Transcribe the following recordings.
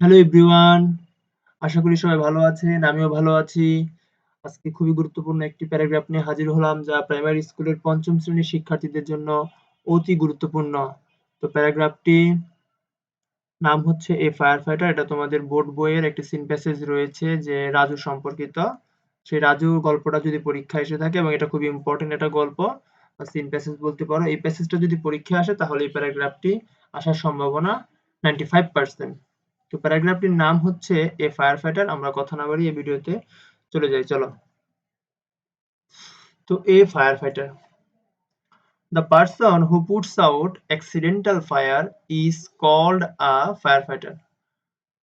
Hello everyone আশা করি সবাই ভালো আছেন, আমিও ভালো আছি। আজকে খুবই গুরুত্বপূর্ণ একটি প্যারাগ্রাফ নিয়ে হাজির হলাম, যা প্রাইমারি স্কুলের পঞ্চম শ্রেণির শিক্ষার্থীদের জন্য অতি গুরুত্বপূর্ণ। তো প্যারাগ্রাফটি নাম হচ্ছে এ ফায়ার ফাইটার এটা তোমাদের বোর্ড বইয়ের একটি সিন প্যাসেজ রয়েছে যে রাজু সম্পর্কিত। সেই রাজু গল্পটা যদি পরীক্ষা এসে থাকে, এবং এটা খুবই ইম্পর্টেন্ট একটা গল্প সিন প্যাসেজ বলতে পারো, এই প্যাসেজটা যদি পরীক্ষা আসে, তাহলে এই প্যারাগ্রাফটি আসার সম্ভাবনা নাইনটি ফাইভ পার্সেন্ট তো প্যারাগ্রাফটির নাম হচ্ছে এ ফায়ার ফাইটার, আমরা কথা না বাড়ি এই ভিডিওতে চলে যাই, চলো। তো a firefighter. The person who puts out accidental fire is called a firefighter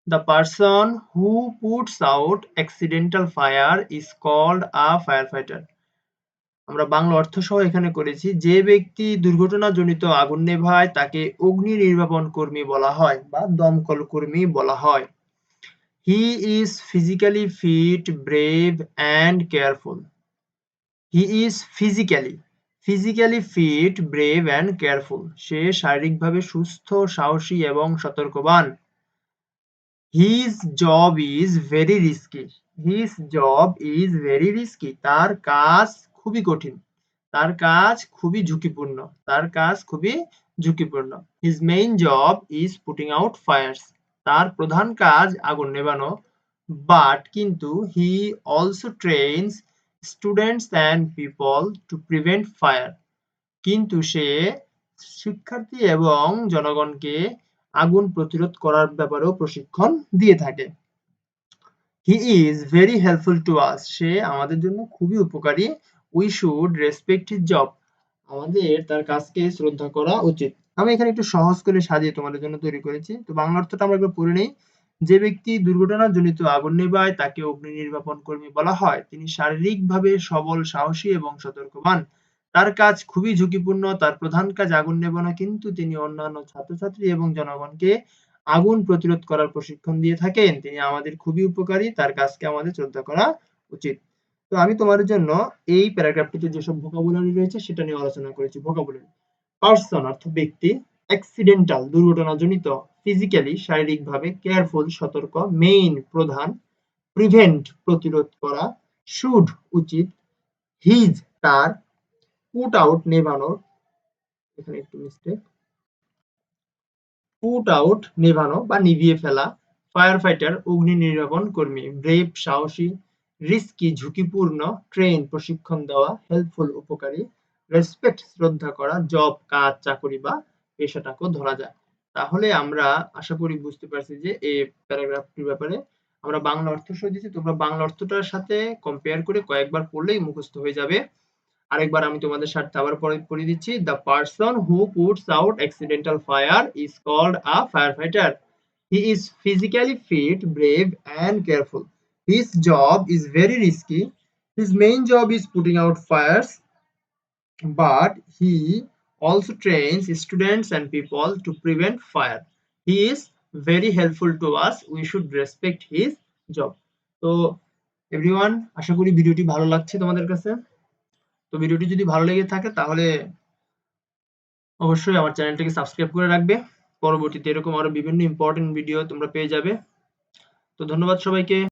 the person who puts out accidental fire is called a firefighter আমরা বাংলা অর্থ সহ এখানে করেছি, যে ব্যক্তি দুর্ঘটনাজনিত আগুন নেভায় তাকে অগ্নি নির্বাপন কর্মী বলা হয় বা দমকল কর্মী বলা হয়। He is physically fit brave and careful he is physically physically fit brave and careful সে শারীরিকভাবে সুস্থ, সাহসী এবং সতর্কবান। His job is very risky his job is very risky তার কাজ খুবই কঠিন। তার কাজ খুবই ঝুঁকিপূর্ণ। তার কাজ খুবই ঝুঁকিপূর্ণ। His main job is putting out fires তার প্রধান কাজ আগুন নেভানো। বাট কিন্তু he also trains students and people to prevent fire কিন্তু সে শিক্ষার্থী এবং জনগণকে আগুন প্রতিরোধ করার ব্যাপারেও প্রশিক্ষণ দিয়ে থাকে। He is very helpful to us সে আমাদের জন্য খুবই উপকারী we should respect his job আমাদের তার কাজকে শ্রদ্ধা করা উচিত। আমি এখানে একটু সহজ করে সাজিয়ে তোমাদের জন্য তৈরি করেছি। তো বাংলা অর্থটা আমরা একবার পড়ে নেই। যে ব্যক্তি দুর্ঘটনাজনিত আগুন নেভায় তাকে অগ্নি নির্বাপন কর্মী বলা হয়, তিনি শারীরিকভাবে সবল, সাহসী এবং সতর্কবান। তার কাজ খুবই ঝুঁকিপূর্ণ, তার প্রধান কাজ আগুন নেভানো, কিন্তু তিনি অন্যান্য ছাত্রছাত্রী এবং জনগণকে আগুন প্রতিরোধ করার প্রশিক্ষণ দিয়ে থাকেন। তিনি আমাদের খুবই উপকারী, তার কাজকে আমাদের শ্রদ্ধা করা উচিত। তো আমি তোমাদের জন্য এই প্যারাগ্রাফটিতে যেসব ভোকাবুলারি রয়েছে সেটা নিয়ে আলোচনা করেছি ভোকাবুলারি পার্সন অর্থ ব্যক্তি অ্যাক্সিডেন্টাল দুর্ঘটনাজনিত ফিজিক্যালি শারীরিকভাবে কেয়ারফুল সতর্ক মেইন প্রধান প্রিভেন্ট প্রতিরোধ করা শুড উচিত হিজ তার পুট আউট নেভানোর, এখানে একটু মিস্টেক পুট আউট নেভানো বা নিভিয়ে ফেলা ফায়ার ফাইটার অগ্নি নির্বাপন কর্মী ব্রেভ সাহসী রিস্কি ঝুঁকিপূর্ণ ট্রেন প্রশিক্ষণ দেওয়া হেল্পফুল উপকারী রেসপেক্ট শ্রদ্ধা করা জব কাজ, চাকরি বা পেশাটাকেও ধরা যায়। তাহলে আমরা আশা করি বুঝতে পারছি যে এই প্যারাগ্রাফটির ব্যাপারে আমরা বাংলা অর্থ সহ তোমরা বাংলা অর্থটার সাথে কম্পেয়ার করে কয়েকবার পড়লেই মুখস্থ হয়ে যাবে। আরেকবার আমি তোমাদের সাথে আবার পড়ে দিচ্ছি। The person who puts out accidental fire is called a firefighter he is physically fit brave and careful his job is very risky his main job is putting out fires but he also trains students and people to prevent fire. He is very helpful to us. We should respect his job. তো everyone আশা করি ভিডিওটি ভালো লাগছে তোমাদের কাছে তো ভিডিওটি যদি ভালো লেগে থাকে, তাহলে অবশ্যই আমার চ্যানেলটিকে সাবস্ক্রাইব করে রাখবে পরবর্তীতে এরকম আরও বিভিন্ন ইম্পর্টেন্ট ভিডিও তোমরা পেয়ে যাবে তো ধন্যবাদ সবাইকে